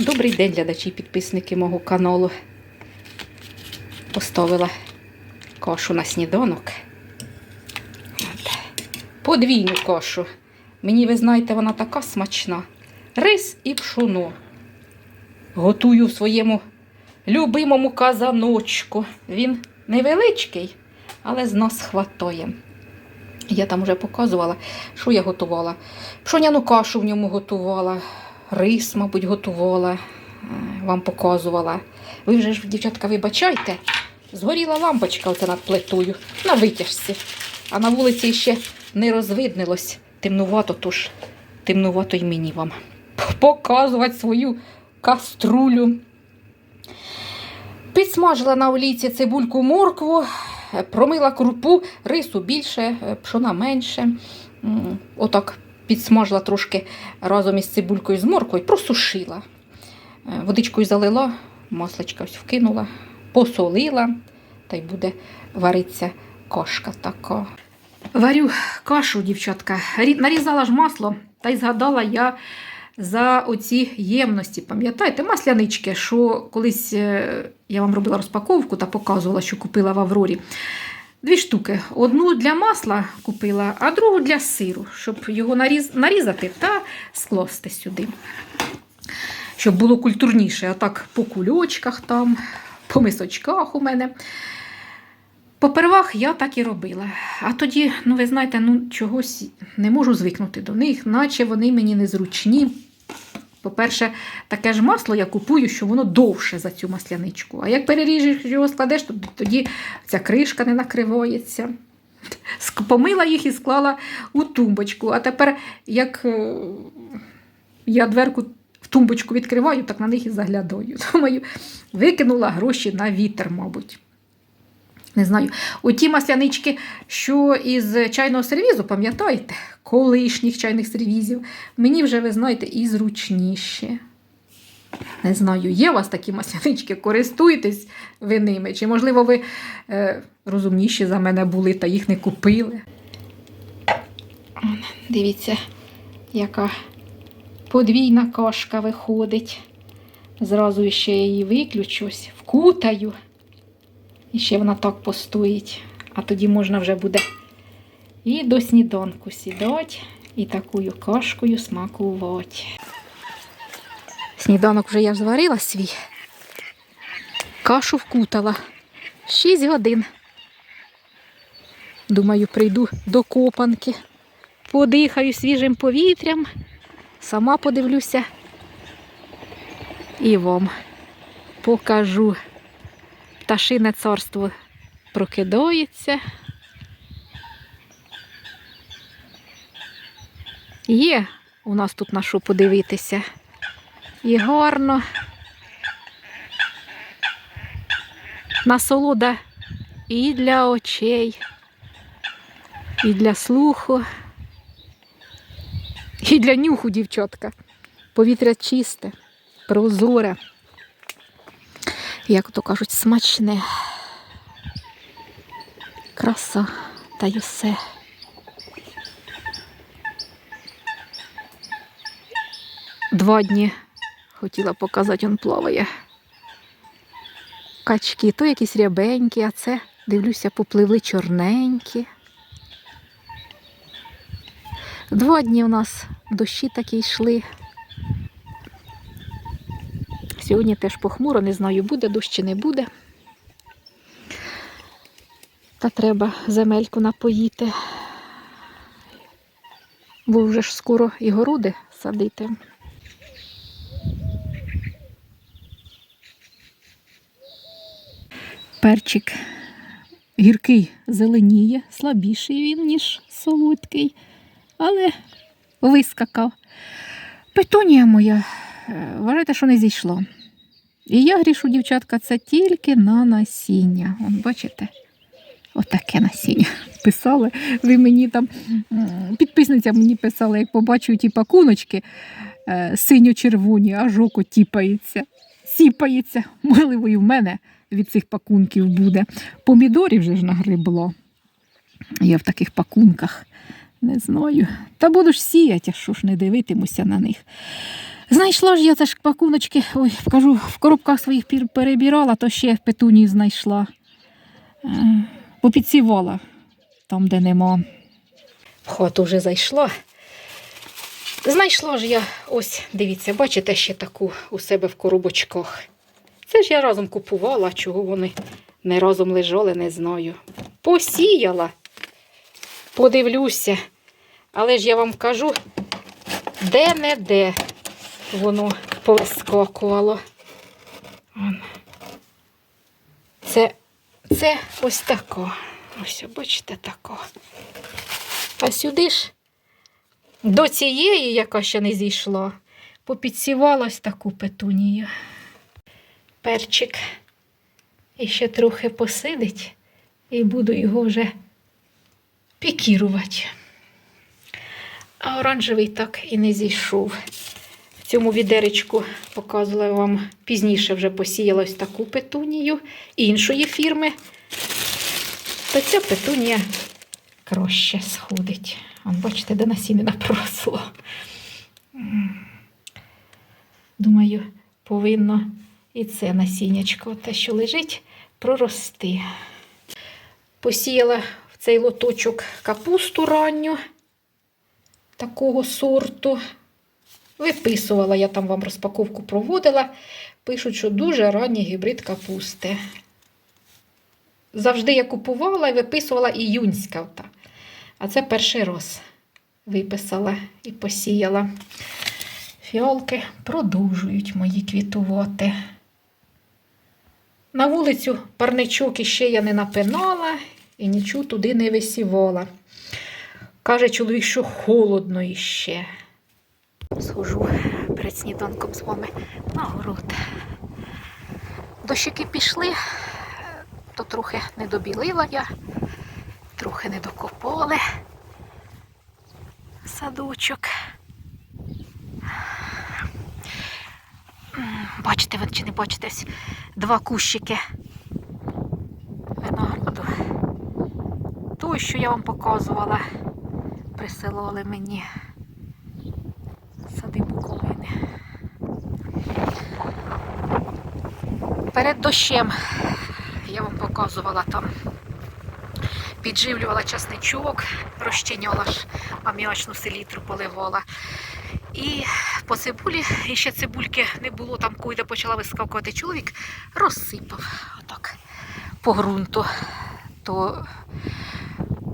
Добрий день, глядачі і підписники мого каналу. Поставила кашу на сніданок. От. Подвійну кашу. Мені, ви знаєте, вона така смачна. Рис і пшоно. Готую в своєму любимому казаночку. Він невеличкий, але з нас хватає. Я там вже показувала, що я готувала. Пшоняну кашу в ньому готувала, рис, мабуть, готувала, е, вам показувала. Ви вже ж, дівчатка, вибачайте, згоріла лампочка оце над плитою на витяжці. А на вулиці ще не розвиднилось. Темнувато, тож темнувато й мені вам показувати свою каструлю. Підсмажила на олійці цибульку моркву, промила крупу, рису більше, е, пшона менше. Отак підсмажила трошки разом із цибулькою з морквою, просушила. Е, Водичкою залила, масличка ось вкинула, посолила, та й буде варитися кашка така. Варю кашу, дівчатка. Нарізала ж масло, та й згадала я за оці ємності. Пам'ятаєте, маслянички, що колись е, я вам робила розпаковку та показувала, що купила в Аврорі. Дві штуки. Одну для масла купила, а другу для сиру, щоб його наріз... нарізати та скласти сюди. Щоб було культурніше. А так по кульочках там, по мисочках у мене. Попервах я так і робила. А тоді, ну ви знаєте, ну чогось не можу звикнути до них, наче вони мені незручні. По-перше, таке ж масло я купую, що воно довше за цю масляничку. А як переріжеш його складеш, то тоді ця кришка не накривається. Помила їх і склала у тумбочку. А тепер, як е, я дверку в тумбочку відкриваю, так на них і заглядаю. Думаю, викинула гроші на вітер, мабуть. Не знаю. Оті маслянички, що із чайного сервізу, пам'ятаєте, колишніх чайних сервізів, мені вже, ви знаєте, і зручніші. Не знаю, є у вас такі маслянички, користуєтесь ви ними, чи, можливо, ви е, розумніші за мене були та їх не купили. Дивіться, яка подвійна кашка виходить. Зразу ще її виключу, ось, вкутаю. І ще вона так постоїть. А тоді можна вже буде і до сніданку сідати, і такою кашкою смакувати. Сніданок вже я зварила свій. Кашу вкутала. Шість годин. Думаю, прийду до копанки, подихаю свіжим повітрям, сама подивлюся і вам покажу. Пташине царство прокидається. Є у нас тут на що подивитися. І гарно. Насолода і для очей, і для слуху, і для нюху, дівчатка. Повітря чисте, прозоре як то кажуть, смачне. Краса та й усе. Два дні хотіла показати, он плаває. Качки, то якісь рябенькі, а це, дивлюся, попливли чорненькі. Два дні у нас дощі такі йшли. Сьогодні теж похмуро, не знаю, буде дощ чи не буде. Та треба земельку напоїти. Бо вже ж скоро і городи садити. Перчик гіркий зеленіє, слабіший він, ніж солодкий, але вискакав. Петунія моя, е, вважайте, що не зійшло. І я грішу, дівчатка, це тільки на насіння. От бачите? Отаке насіння писали. Ви мені там, підписниця мені писала, як побачу ті пакуночки е, синьо-червоні, аж око тіпається, сіпається. Можливо, і в мене від цих пакунків буде. Помідорів вже ж нагрибло. Я в таких пакунках не знаю. Та буду ж сіяти, що ж не дивитимуся на них. Знайшла ж я це ж пакуночки, ой, кажу, в коробках своїх перебирала, то ще петунії знайшла. Е, Попідсівала там, де нема. В хату вже зайшла. Знайшла ж я, ось, дивіться, бачите ще таку у себе в коробочках. Це ж я разом купувала, чого вони не разом лежали, не знаю. Посіяла. Подивлюся. Але ж я вам кажу, де-не-де воно повискакувало. Це, це ось тако. Ось, бачите, тако. А сюди ж до цієї, яка ще не зійшла, попідсівалась таку петунію. Перчик. І ще трохи посидить, і буду його вже пікірувати. А оранжевий так і не зійшов. Цьому відеречку показувала вам пізніше вже посіяла ось таку петунію іншої фірми. То ця петунія краще сходить. Вон, бачите, де насінина проросло. Думаю, повинно і це насіннячко, те, що лежить, прорости. Посіяла в цей лоточок капусту ранню такого сорту. Виписувала, я там вам розпаковку проводила. Пишуть, що дуже ранній гібрид капусти. Завжди я купувала і виписувала іюнська. Ота. А це перший раз виписала і посіяла. Фіалки продовжують мої квітувати. На вулицю парничок іще я не напинала і нічого туди не висівала. Каже чоловік, що холодно іще. Схожу перед сніданком з вами на город. Дощики пішли, то трохи не добілила я, трохи не докопали садочок. Бачите ви чи не бачите ось два кущики винограду. Той, що я вам показувала, присилали мені Перед дощем я вам показувала там. Підживлювала часничок, ж аміачну селітру поливала. І по цибулі, і ще цибульки не було там, койде почала вискакувати чоловік, розсипав отак по ґрунту. То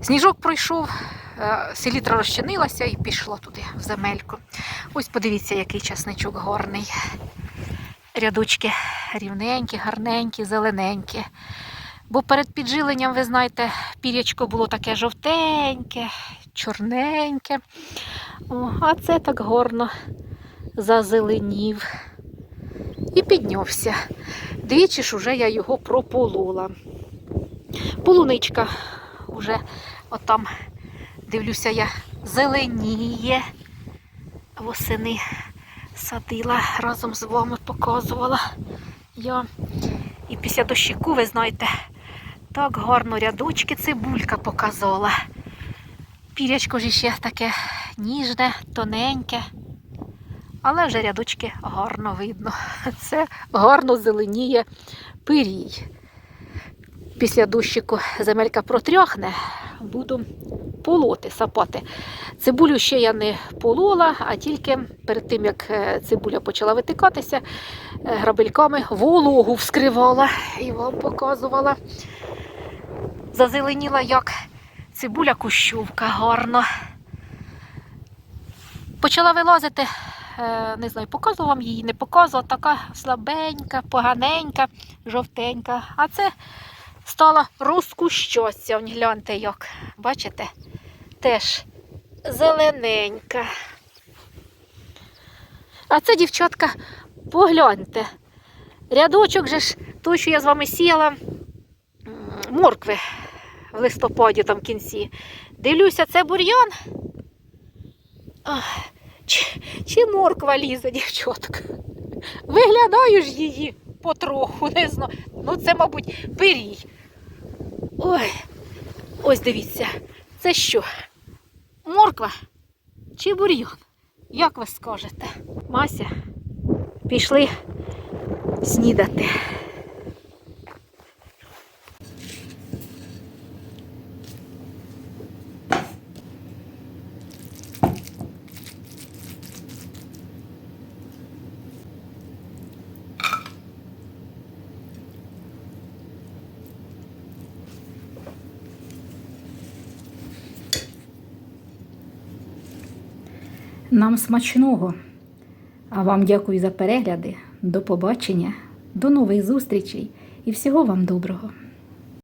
сніжок пройшов, е, селітра розчинилася і пішла туди, в земельку. Ось подивіться, який часничок гарний. Рядочки рівненькі, гарненькі, зелененькі. Бо перед піджиленням, ви знаєте, пірячко було таке жовтеньке, чорненьке. О, а це так горно зазеленів. І піднявся. Двічі ж уже я його прополола. Полуничка вже отам, дивлюся, я зеленіє. Восени садила, разом з вами показувала. Я і після дощику, ви знаєте, так гарно рядочки цибулька показала. Пірячко ж ще таке ніжне, тоненьке. Але вже рядочки гарно видно. Це гарно зеленіє пирій. Після дощику земелька протряхне, буду полоти, сапати. Цибулю ще я не полола, а тільки перед тим, як е, цибуля почала витикатися, е, грабельками вологу вскривала і вам показувала. Зазеленіла як цибуля кущовка гарно. Почала вилазити, е, не знаю, показувала вам її, не показувала, така слабенька, поганенька, жовтенька. А це стала розкущатися. Он гляньте як. Бачите? Теж зелененька. А це, дівчатка, погляньте. Рядочок же ж, той, що я з вами сіяла, моркви в листопаді там в кінці. Дивлюся, це бур'ян. Чи, чи морква лізе, дівчатка? Виглядаю ж її потроху, не знаю. Ну, це, мабуть, пирій. Ой, ось дивіться, це що? Морква чи бурйон? Як ви скажете? Мася, пішли снідати. Нам смачного. А вам дякую за перегляди. До побачення, до нових зустрічей і всього вам доброго.